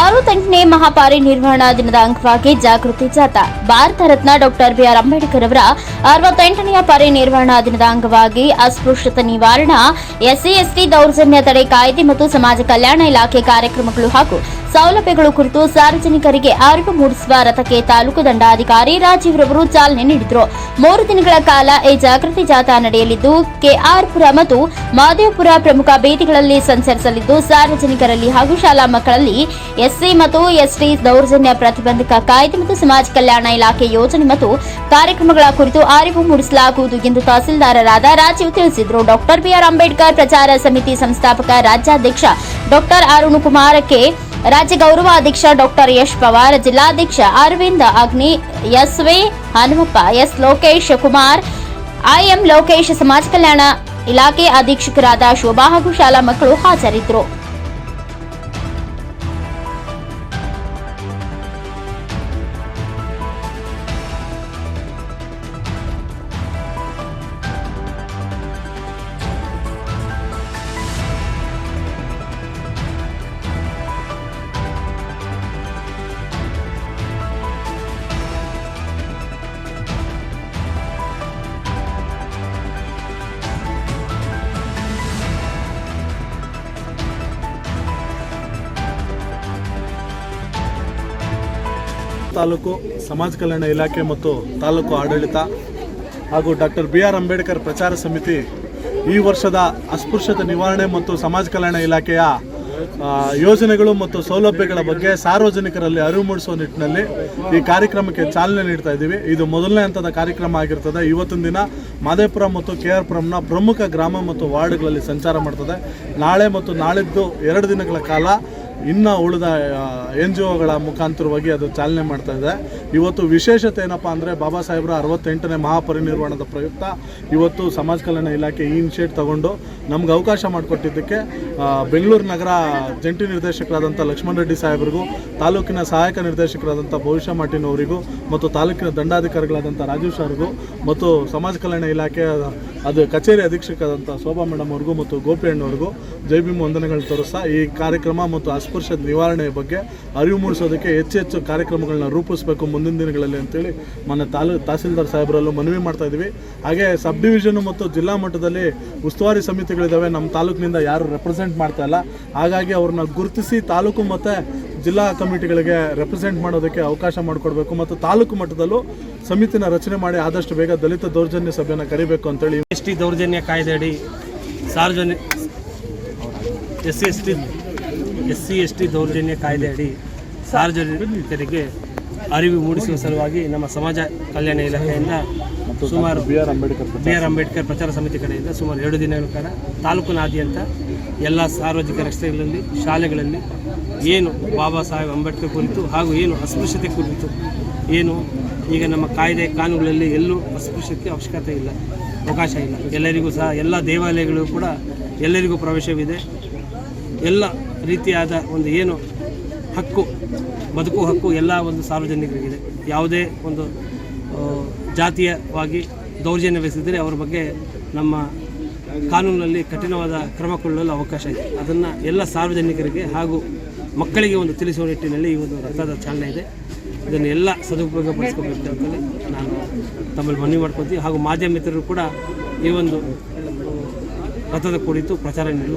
ಅರವತ್ತೆಂಟನೇ ಮಹಾಪಾರಿ ನಿರ್ವಹಣಾ ದಿನದ ಅಂಗವಾಗಿ ಜಾಗೃತಿ ಜಾಥಾ. Bharat Ratna doctor B R Ambedkar ಅವರ ಅರವತ್ತೆಂಟನೆಯ ಪರಿನಿರ್ವಹಣಾ ದಿನದ ಅಂಗವಾಗಿ ಅಸ್ಪೃಶ್ಯತೆ ನಿವಾರಣಾ, ಎಸ್ಸಿ, ಎಸ್ಟಿ ದೌರ್ಜನ್ಯ ತಡೆ ಕಾಯ್ದೆ ಮತ್ತು ಸಮಾಜ ಕಲ್ಯಾಣ ಇಲಾಖೆ ಕಾರ್ಯಕ್ರಮಗಳು ಹಾಗೂ ಸೌಲಭ್ಯಗಳು ಕುರಿತು ಸಾರ್ವಜನಿಕರಿಗೆ ಅರಿವು ಮೂಡಿಸುವ ರಥಕ್ಕೆ ತಾಲೂಕು ದಂಡಾಧಿಕಾರಿ ರಾಜೀವ್ ರವರು ಚಾಲನೆ ನೀಡಿದರು. ಮೂರು ದಿನಗಳ ಕಾಲ ಈ ಜಾಗೃತಿ ಜಾಥಾ ನಡೆಯಲಿದ್ದು, ಕೆಆರ್ಪುರ ಮತ್ತು ಮಾದೇವಪುರ ಪ್ರಮುಖ ಬೀದಿಗಳಲ್ಲಿ ಸಂಚರಿಸಲಿದ್ದು, ಸಾರ್ವಜನಿಕರಲ್ಲಿ ಹಾಗೂ ಶಾಲಾ ಮಕ್ಕಳಲ್ಲಿ ಎಸ್ಸಿ ಮತ್ತು ಎಸ್ಟಿ ದೌರ್ಜನ್ಯ ಪ್ರತಿಬಂಧಕ ಕಾಯ್ದೆ ಮತ್ತು ಸಮಾಜ ಕಲ್ಯಾಣ ಇಲಾಖೆ ಯೋಜನೆ ಮತ್ತು ಕಾರ್ಯಕ್ರಮಗಳ ಕುರಿತು ಅರಿವು ಮೂಡಿಸಲಾಗುವುದು ಎಂದು ತಹಸೀಲ್ದಾರರಾದ ರಾಜೀವ್ ತಿಳಿಸಿದರು. ಡಾಕ್ಟರ್ ಬಿಆರ್ ಅಂಬೇಡ್ಕರ್ ಪ್ರಚಾರ ಸಮಿತಿ ಸಂಸ್ಥಾಪಕ ರಾಜ್ಯಾಧ್ಯಕ್ಷ ಡಾಕ್ಟರ್ ಅರುಣ್ ಕುಮಾರಕ್ಕೆ ರಾಜ್ಯ ಗೌರವಾಧ್ಯಕ್ಷ ಡಾಕ್ಟರ್ ಯಶ್ ಪವಾರ್, ಜಿಲ್ಲಾಧ್ಯಕ್ಷ Arvind Agni S V Hanumappa, S Lokesh Kumar, I M Lokesh ಸಮಾಜ ಕಲ್ಯಾಣ ಇಲಾಖೆ ಅಧೀಕ್ಷಕರಾದ ಶೋಭಾ ಹಾಗೂ ಶಾಲಾ ಮಕ್ಕಳು ಹಾಜರಿದ್ದರು. ತಾಲೂಕು ಸಮಾಜ ಕಲ್ಯಾಣ ಇಲಾಖೆ ಮತ್ತು ತಾಲೂಕು ಆಡಳಿತ ಹಾಗೂ ಡಾಕ್ಟರ್ ಬಿ ಆರ್ ಅಂಬೇಡ್ಕರ್ ಪ್ರಚಾರ ಸಮಿತಿ ಈ ವರ್ಷದ ಅಸ್ಪೃಶ್ಯತೆ ನಿವಾರಣೆ ಮತ್ತು ಸಮಾಜ ಕಲ್ಯಾಣ ಇಲಾಖೆಯ ಯೋಜನೆಗಳು ಮತ್ತು ಸೌಲಭ್ಯಗಳ ಬಗ್ಗೆ ಸಾರ್ವಜನಿಕರಲ್ಲಿ ಅರಿವು ಮೂಡಿಸುವ ನಿಟ್ಟಿನಲ್ಲಿ ಈ ಕಾರ್ಯಕ್ರಮಕ್ಕೆ ಚಾಲನೆ ನೀಡ್ತಾ ಇದ್ದೀವಿ. ಇದು ಮೊದಲನೇ ಹಂತದ ಕಾರ್ಯಕ್ರಮ ಆಗಿರ್ತದೆ. ಇವತ್ತಿನ ದಿನ ಮಾದೇಪುರ ಮತ್ತು ಕೆ ಆರ್ ಪುರಂನ ಪ್ರಮುಖ ಗ್ರಾಮ ಮತ್ತು ವಾರ್ಡ್ಗಳಲ್ಲಿ ಸಂಚಾರ ಮಾಡ್ತದೆ. ನಾಳೆ ಮತ್ತು ನಾಳಿದ್ದು ಎರಡು ದಿನಗಳ ಕಾಲ ಇನ್ನು ಉಳಿದ ಎನ್ ಜಿ ಒಗಳ ಮುಖಾಂತರವಾಗಿ ಅದು ಚಾಲನೆ ಮಾಡ್ತಾ ಇದೆ. ಇವತ್ತು ವಿಶೇಷತೆ ಏನಪ್ಪ ಅಂದರೆ ಬಾಬಾ ಸಾಹೇಬ್ರ ಅರವತ್ತೆಂಟನೇ ಮಹಾಪರಿನಿರ್ವಾಣದ ಪ್ರಯುಕ್ತ ಇವತ್ತು ಸಮಾಜ ಕಲ್ಯಾಣ ಇಲಾಖೆ ಈ ಇನಿಷಿಯೇಟ್ ತಗೊಂಡು ನಮ್ಗೆ ಅವಕಾಶ ಮಾಡಿಕೊಟ್ಟಿದ್ದಕ್ಕೆ ಬೆಂಗಳೂರು ನಗರ ಜಂಟಿ ನಿರ್ದೇಶಕರಾದಂಥ ಲಕ್ಷ್ಮಣ ರೆಡ್ಡಿ ಸಾಹೇಬ್ರಿಗೂ, ತಾಲೂಕಿನ ಸಹಾಯಕ ನಿರ್ದೇಶಕರಾದಂಥ ಭವಿಷ್ಯ ಮಾಟಿನವರಿಗೂ ಮತ್ತು ತಾಲೂಕಿನ ದಂಡಾಧಿಕಾರಿಗಳಾದಂಥ ರಾಜೀವ್ ಸರ್ಗೂ ಮತ್ತು ಸಮಾಜ ಕಲ್ಯಾಣ ಇಲಾಖೆಯ ಅದು ಕಚೇರಿ ಅಧೀಕ್ಷಕರಾದಂಥ ಶೋಭಾ ಮೇಡಮ್ ಅವ್ರಿಗೂ ಮತ್ತು ಗೋಪಿ ಅಣ್ಣವ್ರಿಗೂ ಜೈ ವಂದನೆಗಳು ತೋರಿಸ್ತಾ, ಈ ಕಾರ್ಯಕ್ರಮ ಮತ್ತು ಅಸ್ಪೃಶ್ಯದ ನಿವಾರಣೆಯ ಬಗ್ಗೆ ಅರಿವು ಮೂಡಿಸೋದಕ್ಕೆ ಹೆಚ್ಚು ಹೆಚ್ಚು ಕಾರ್ಯಕ್ರಮಗಳನ್ನ ರೂಪಿಸಬೇಕು ಮುಂದಿನ ದಿನಗಳಲ್ಲಿ ಅಂತೇಳಿ ಮೊನ್ನೆ ತಾಲೂ, ತಹಸೀಲ್ದಾರ್ ಸಾಹೇಬರಲ್ಲೂ ಮನವಿ ಮಾಡ್ತಾ ಇದ್ದೀವಿ. ಹಾಗೆ ಸಬ್ ಡಿವಿಷನ್ ಮತ್ತು ಜಿಲ್ಲಾ ಮಟ್ಟದಲ್ಲಿ ಉಸ್ತುವಾರಿ ಸಮಿತಿಗಳಿದ್ದಾವೆ ನಮ್ಮ ತಾಲೂಕಿನಿಂದ ಯಾರು ರೆಪ್ರೆಸೆಂಟ್ ಮಾಡ್ತಾ ಇಲ್ಲ. ಹಾಗಾಗಿ ಅವ್ರನ್ನ ಗುರುತಿಸಿ ತಾಲೂಕು ಮತ್ತು ಜಿಲ್ಲಾ ಕಮಿಟಿಗಳಿಗೆ ರೆಪ್ರೆಸೆಂಟ್ ಮಾಡೋದಕ್ಕೆ ಅವಕಾಶ ಮಾಡಿಕೊಡ್ಬೇಕು ಮತ್ತು ತಾಲೂಕು ಮಟ್ಟದಲ್ಲೂ ಸಮಿತಿನ ರಚನೆ ಮಾಡಿ ಆದಷ್ಟು ಬೇಗ ದಲಿತ ದೌರ್ಜನ್ಯ ಸಭೆಯನ್ನು ಕರಿಬೇಕು ಅಂತೇಳಿ ಎಸ್ ಟಿ ದೌರ್ಜನ್ಯ ಕಾಯ್ದೆಯಡಿ ಸಾರ್ವಜನಿಕ S C S T S C S T ದೌರ್ಜನ್ಯ ಕಾಯ್ದೆಯಡಿ ಸಾರ್ವಜನಿಕರಿಗೆ ಅರಿವು ಮೂಡಿಸುವ ಸಲುವಾಗಿ ನಮ್ಮ ಸಮಾಜ ಕಲ್ಯಾಣ ಇಲಾಖೆಯಿಂದ ಸುಮಾರು B R Ambedkar B R Ambedkar ಪ್ರಚಾರ ಸಮಿತಿ ಕಡೆಯಿಂದ ಸುಮಾರು ಎರಡು ದಿನಗಳ ಕಾಲ ತಾಲೂಕಿನಾದ್ಯಂತ ಎಲ್ಲ ಸಾರ್ವಜನಿಕ ರಸ್ತೆಗಳಲ್ಲಿ ಶಾಲೆಗಳಲ್ಲಿ ಏನು ಬಾಬಾ ಸಾಹೇಬ್ ಅಂಬೇಡ್ಕರ್ ಕುರಿತು ಹಾಗೂ ಏನು ಅಸ್ಪೃಶ್ಯತೆ ಕುರಿತು ಏನು, ಈಗ ನಮ್ಮ ಕಾಯ್ದೆ ಕಾನೂನುಗಳಲ್ಲಿ ಎಲ್ಲೂ ಅಸ್ಪೃಶ್ಯತೆ ಅವಶ್ಯಕತೆ ಇಲ್ಲ, ಅವಕಾಶ ಇಲ್ಲ. ಎಲ್ಲರಿಗೂ ಸಹ ಎಲ್ಲ ದೇವಾಲಯಗಳು ಕೂಡ ಎಲ್ಲರಿಗೂ ಪ್ರವೇಶವಿದೆ. ಎಲ್ಲ ರೀತಿಯಾದ ಒಂದು ಏನು ಹಕ್ಕು ಬದುಕು ಹಕ್ಕು ಎಲ್ಲ ಒಂದು ಸಾರ್ವಜನಿಕರಿಗಿದೆ. ಯಾವುದೇ ಒಂದು ಜಾತಿಯವಾಗಿ ಅವ್ರ ಅವರ ಬಗ್ಗೆ ನಮ್ಮ ಕಾನೂನಿನಲ್ಲಿ ಕಠಿಣವಾದ ಕ್ರಮ ಕೊಳ್ಳಲು ಅವಕಾಶ ಇದೆ. ಅದನ್ನು ಎಲ್ಲ ಸಾರ್ವಜನಿಕರಿಗೆ ಹಾಗೂ ಮಕ್ಕಳಿಗೆ ಒಂದು ತಿಳಿಸುವ ನಿಟ್ಟಿನಲ್ಲಿ ಈ ಒಂದು ರಥದ ಚಾಲನೆ ಇದೆ. ಇದನ್ನು ಎಲ್ಲ ಸದುಪಯೋಗಪಡಿಸ್ಕೋಬೇಕು ಅಂತೇಳಿ ನಾನು ತಮ್ಮಲ್ಲಿ ಮನವಿ ಮಾಡ್ಕೊತೀವಿ ಹಾಗೂ ಮಾಧ್ಯಮ ಮಿತ್ರರು ಕೂಡ ಈ ಒಂದು ರಥದ ಕುರಿತು ಪ್ರಚಾರ ನೀಡಲು